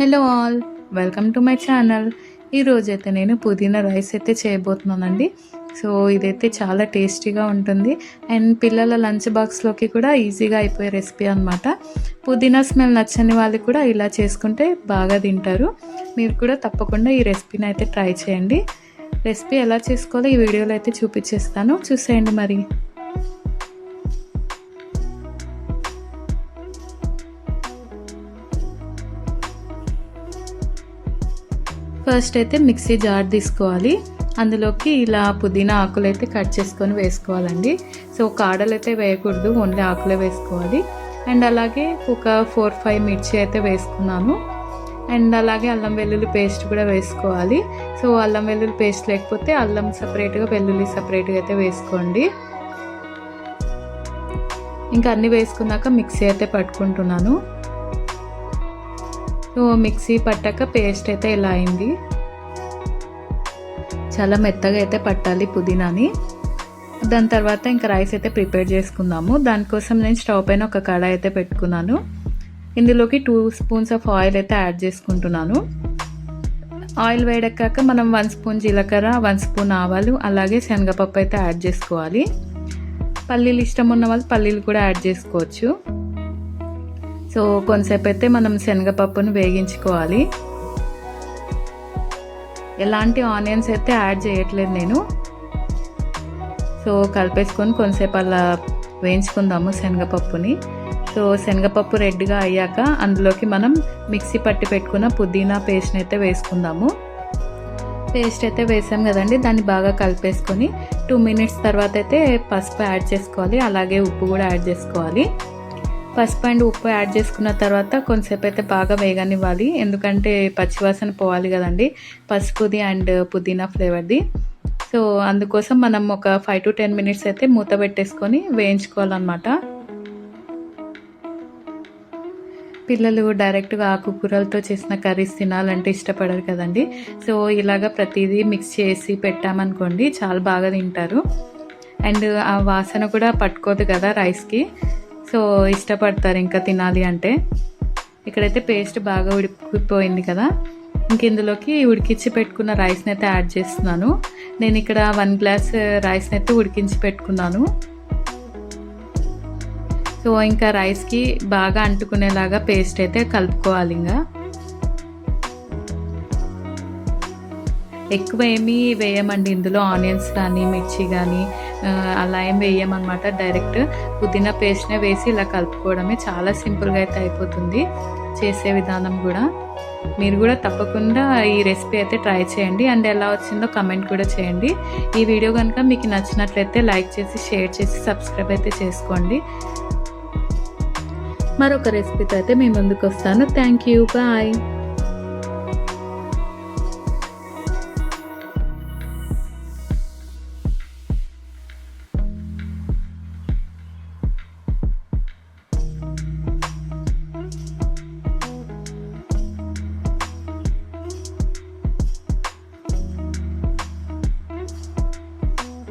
Hello all welcome to my channel. ఈరోజైతే నేను పుదీనా రైస్ అయితే చేయబోతున్నానండి. సో ఇదైతే చాలా టేస్టీగా ఉంటుంది. అండ్ పిల్లల లంచ్ బాక్స్లోకి కూడా ఈజీగా అయిపోయే రెసిపీ అనమాట పుదీనా స్మెల్ నచ్చని వాళ్ళు కూడా ఇలా చేసుకుంటే బాగా తింటారు. మీరు కూడా తప్పకుండా ఈ రెసిపీని అయితే ట్రై చేయండి. రెసిపీ ఎలా చేసుకోవాలో ఈ వీడియోలో అయితే చూపించేస్తాను. చూసేయండి మరి. ఫస్ట్ అయితే మిక్సీ జార్ తీసుకోవాలి. అందులోకి ఇలా పుదీనా ఆకులు అయితే కట్ చేసుకొని వేసుకోవాలండి. సో కాడలు అయితే వేయకూడదు ఓన్లీ ఆకులే వేసుకోవాలి. అండ్ అలాగే ఒక ఫోర్ ఫైవ్ మిర్చి అయితే వేసుకున్నాను అండ్ అలాగే అల్లం వెల్లుల్లి పేస్ట్ కూడా వేసుకోవాలి. సో అల్లం వెల్లుల్లి పేస్ట్ లేకపోతే అల్లం సపరేట్గా వెల్లుల్లి సపరేట్గా అయితే వేసుకోండి. ఇంకా అన్నీ వేసుకున్నాక మిక్సీ అయితే పట్టుకుంటున్నాను. మిక్సీ పట్టాక పేస్ట్ అయితే ఇలా అయింది. చాలా మెత్తగా అయితే పట్టాలి పుదీనాని. దాని తర్వాత ఇంకా రైస్ అయితే ప్రిపేర్ చేసుకుందాము. దానికోసం నేను స్టవ్ పైన ఒక కడాయి అయితే పెట్టుకున్నాను. ఇందులోకి టూ స్పూన్స్ ఆఫ్ ఆయిల్ అయితే యాడ్ చేసుకుంటున్నాను. ఆయిల్ వేడెక్కాక మనం వన్ స్పూన్ జీలకర్ర వన్ స్పూన్ ఆవాలు అలాగే శనగపప్పు అయితే యాడ్ చేసుకోవాలి. పల్లీలు ఇష్టం ఉన్న వాళ్ళు పల్లీలు కూడా యాడ్ చేసుకోవచ్చు. సో కొంతసేపు అయితే మనం శనగపప్పును వేగించుకోవాలి. ఎలాంటి ఆనియన్స్ అయితే యాడ్ చేయట్లేదు నేను. సో కలిపేసుకొని కొంతసేపు అలా వేయించుకుందాము శనగపప్పుని. సో శనగపప్పు రెడ్గా అయ్యాక అందులోకి మనం మిక్సీ పట్టి పెట్టుకున్న పుదీనా పేస్ట్ని అయితే వేసుకుందాము. పేస్ట్ అయితే వేసాం కదండి దాన్ని బాగా కలిపేసుకొని టూ మినిట్స్ తర్వాత అయితే పసుపు యాడ్ చేసుకోవాలి అలాగే ఉప్పు కూడా యాడ్ చేసుకోవాలి. పసుపు అండ్ ఉప్పు యాడ్ చేసుకున్న తర్వాత కొంతసేపు అయితే బాగా వేగనివ్వాలి. ఎందుకంటే పచ్చివాసన పోవాలి కదండి. పసుపుది అండ్ పుదీనా ఫ్లేవర్ది. సో అందుకోసం మనం ఒక ఫైవ్ టు టెన్ మినిట్స్ అయితే మూత పెట్టేసుకొని వేయించుకోవాలన్నమాట. పిల్లలు డైరెక్ట్గా ఆకుకూరలతో చేసిన కర్రీస్ తినాలంటే ఇష్టపడరు కదండి. సో ఇలాగ ప్రతిదీ మిక్స్ చేసి పెట్టామనుకోండి చాలా బాగా తింటారు. అండ్ ఆ వాసన కూడా పట్టుకోదు కదా రైస్కి. సో ఇష్టపడతారు ఇంకా తినాలి అంటే. ఇక్కడైతే పేస్ట్ బాగా ఉడికిపోయింది కదా. ఇంక ఇందులోకి ఉడికించి పెట్టుకున్న రైస్ని అయితే యాడ్ చేస్తున్నాను. నేను ఇక్కడ వన్ గ్లాస్ రైస్ని అయితే ఉడికించి పెట్టుకున్నాను. సో ఇంకా రైస్కి బాగా అంటుకునేలాగా పేస్ట్ అయితే కలుపుకోవాలి ఇంకా ఎక్కువ ఏమీ వేయమండి. ఇందులో ఆనియన్స్ కానీ మిర్చి కానీ అలా ఏం వేయమన్నమాట. డైరెక్ట్ పుదీనా పేస్ట్నే వేసి ఇలా కలుపుకోవడమే చాలా సింపుల్గా అయితే అయిపోతుంది. చేసే విధానం కూడా. మీరు కూడా తప్పకుండా ఈ రెసిపీ అయితే ట్రై చేయండి. అండ్ ఎలా వచ్చిందో కమెంట్ కూడా చేయండి. ఈ వీడియో కనుక మీకు నచ్చినట్లయితే లైక్ చేసి షేర్ చేసి సబ్స్క్రైబ్ అయితే చేసుకోండి. మరొక రెసిపీతో అయితే మీ ముందుకు వస్తాను. Thank you. బాయ్.